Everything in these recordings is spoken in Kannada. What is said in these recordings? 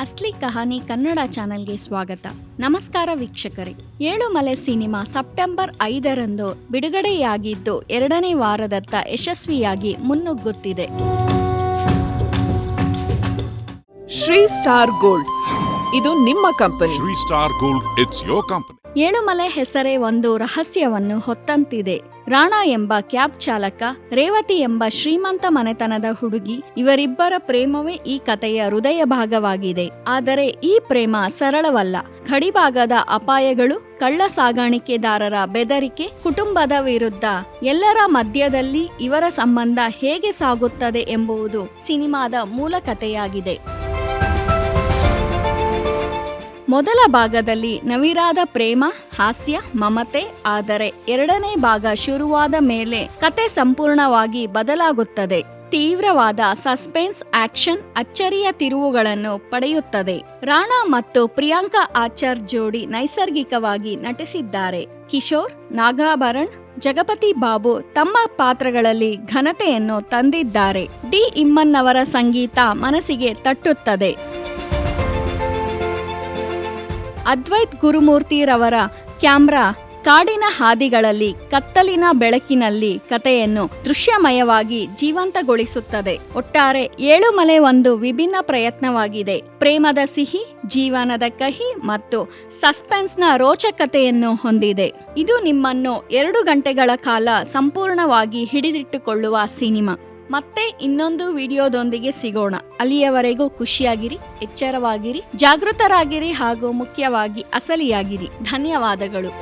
ಅಸ್ಲಿ ಕಹಾನಿ ಕನ್ನಡ ಚಾನೆಲ್ಗೆ ಸ್ವಾಗತ. ನಮಸ್ಕಾರ ವೀಕ್ಷಕರೇ. ಏಳುಮಲೆ ಸಿನಿಮಾ ಸೆಪ್ಟೆಂಬರ್ ಐದರಂದು ಬಿಡುಗಡೆಯಾಗಿದ್ದು ಎರಡನೇ ವಾರದತ್ತ ಯಶಸ್ವಿಯಾಗಿ ಮುನ್ನುಗ್ಗುತ್ತಿದೆ. Shri star gold. ಇದು ನಿಮ್ಮ company. Shri star gold it's your company. ಏಳುಮಲೆ ಹೆಸರೇ ಒಂದು ರಹಸ್ಯವನ್ನು ಹೊತ್ತಂತಿದೆ. ರಾಣಾ ಎಂಬ ಕ್ಯಾಬ್ ಚಾಲಕ, ರೇವತಿ ಎಂಬ ಶ್ರೀಮಂತ ಮನೆತನದ ಹುಡುಗಿ, ಇವರಿಬ್ಬರ ಪ್ರೇಮವೇ ಈ ಕಥೆಯ ಹೃದಯ ಭಾಗವಾಗಿದೆ. ಆದರೆ ಈ ಪ್ರೇಮ ಸರಳವಲ್ಲ. ಗಡಿಭಾಗದ ಅಪಾಯಗಳು, ಕಳ್ಳ ಸಾಗಾಣಿಕೆದಾರರ ಬೆದರಿಕೆ, ಕುಟುಂಬದ ವಿರುದ್ಧ, ಎಲ್ಲರ ಮಧ್ಯದಲ್ಲಿ ಇವರ ಸಂಬಂಧ ಹೇಗೆ ಸಾಗುತ್ತದೆ ಎಂಬುವುದು ಸಿನಿಮಾದ ಮೂಲ ಕಥೆಯಾಗಿದೆ. ಮೊದಲ ಭಾಗದಲ್ಲಿ ನವಿರಾದ ಪ್ರೇಮ, ಹಾಸ್ಯ, ಮಮತೆ, ಆದರೆ ಎರಡನೇ ಭಾಗ ಶುರುವಾದ ಮೇಲೆ ಕತೆ ಸಂಪೂರ್ಣವಾಗಿ ಬದಲಾಗುತ್ತದೆ. ತೀವ್ರವಾದ ಸಸ್ಪೆನ್ಸ್, ಆಕ್ಷನ್, ಅಚ್ಚರಿಯ ತಿರುವುಗಳನ್ನು ಪಡೆಯುತ್ತದೆ. ರಾಣಾ ಮತ್ತು ಪ್ರಿಯಾಂಕಾ ಆಚಾರ್ ಜೋಡಿ ನೈಸರ್ಗಿಕವಾಗಿ ನಟಿಸಿದ್ದಾರೆ. ಕಿಶೋರ್, ನಾಗಾಭರಣ್, ಜಗಪತಿ ಬಾಬು ತಮ್ಮ ಪಾತ್ರಗಳಲ್ಲಿ ಘನತೆಯನ್ನು ತಂದಿದ್ದಾರೆ. ಡಿ ಇಮ್ಮನ್ನವರ ಸಂಗೀತ ಮನಸ್ಸಿಗೆ ತಟ್ಟುತ್ತದೆ. ಅದ್ವೈತ್ ಗುರುಮೂರ್ತಿರವರ ಕ್ಯಾಮ್ರಾ ಕಾಡಿನ ಹಾದಿಗಳಲ್ಲಿ, ಕತ್ತಲಿನ ಬೆಳಕಿನಲ್ಲಿ ಕಥೆಯನ್ನು ದೃಶ್ಯಮಯವಾಗಿ ಜೀವಂತಗೊಳಿಸುತ್ತದೆ. ಒಟ್ಟಾರೆ ಏಳು ಮಲೆ ಒಂದು ವಿಭಿನ್ನ ಪ್ರಯತ್ನವಾಗಿದೆ. ಪ್ರೇಮದ ಸಿಹಿ, ಜೀವನದ ಕಹಿ ಮತ್ತು ಸಸ್ಪೆನ್ಸ್ನ ರೋಚಕತೆಯನ್ನು ಹೊಂದಿದೆ. ಇದು ನಿಮ್ಮನ್ನು ಎರಡು ಗಂಟೆಗಳ ಕಾಲ ಸಂಪೂರ್ಣವಾಗಿ ಹಿಡಿದಿಟ್ಟುಕೊಳ್ಳುವ ಸಿನಿಮಾ. ಮತ್ತೆ ಇನ್ನೊಂದು ವಿಡಿಯೋದೊಂದಿಗೆ ಸಿಗೋಣ. ಅಲ್ಲಿಯವರೆಗೂ ಖುಷಿಯಾಗಿರಿ ಎಚ್ಚರವಾಗಿರಿ ಜಾಗೃತರಾಗಿರಿ ಹಾಗೂ ಮುಖ್ಯವಾಗಿ ಅಸಲಿಯಾಗಿರಿ. ಧನ್ಯವಾದಗಳು.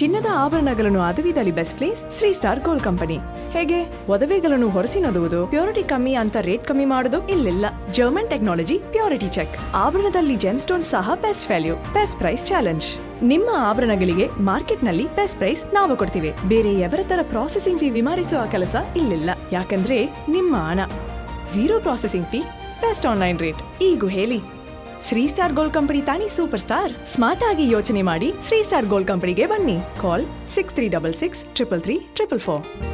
ಚಿನ್ನದ ಆಭರಣಗಳನ್ನು ಅದುವಿದಲ್ಲಿ best place Shri star gold company ಹೇಗೆ? ಒದವೆಗಳನ್ನು ಹೊರಸಿನದುವುದು ಪ್ಯೂರಿಟಿ ಕಮ್ಮಿ ಅಂತ ರೇಟ್ ಕಮ್ಮಿ ಮಾಡೋದು ಇಲ್ಲಿಲ್ಲ. ಜರ್ಮನ್ ಟೆಕ್ನಾಲಜಿ ಪ್ಯೂರಿಟಿ ಚೆಕ್ ಆಭರಣದಲ್ಲಿ ಜೆಮ್ ಸ್ಟೋನ್ ಸಹ best value best price challenge ನಿಮ್ಮ ಆಭರಣಗಳಿಗೆ ಮಾರ್ಕೆಟ್ನಲ್ಲಿ ಬೆಸ್ಟ್ ಪ್ರೈಸ್ ನಾವು ಕೊಡ್ತೀವಿ. ಬೇರೆ ಎವರ ತರ ಪ್ರಾಸೆಸಿಂಗ್ ಫೀ ವಿಮಾರಿಸುವ ಕೆಲಸ ಇಲ್ಲಿಲ್ಲ. ಯಾಕಂದ್ರೆ ನಿಮ್ಮ ಹಣ. Zero processing fee best online rate ಈಗೂ ಹೇಳಿ. ಶ್ರೀ ಸ್ಟಾರ್ ಗೋಲ್ಡ್ ಕಂಪನಿ ತಾನಿ ಸೂಪರ್ ಸ್ಟಾರ್ ಸ್ಮಾರ್ಟ್ ಆಗಿ ಯೋಚನೆ ಮಾಡಿ ಶ್ರೀ ಸ್ಟಾರ್ ಗೋಲ್ಡ್ ಕಂಪನಿಗೆ ಬನ್ನಿ. Call six three double six triple three triple four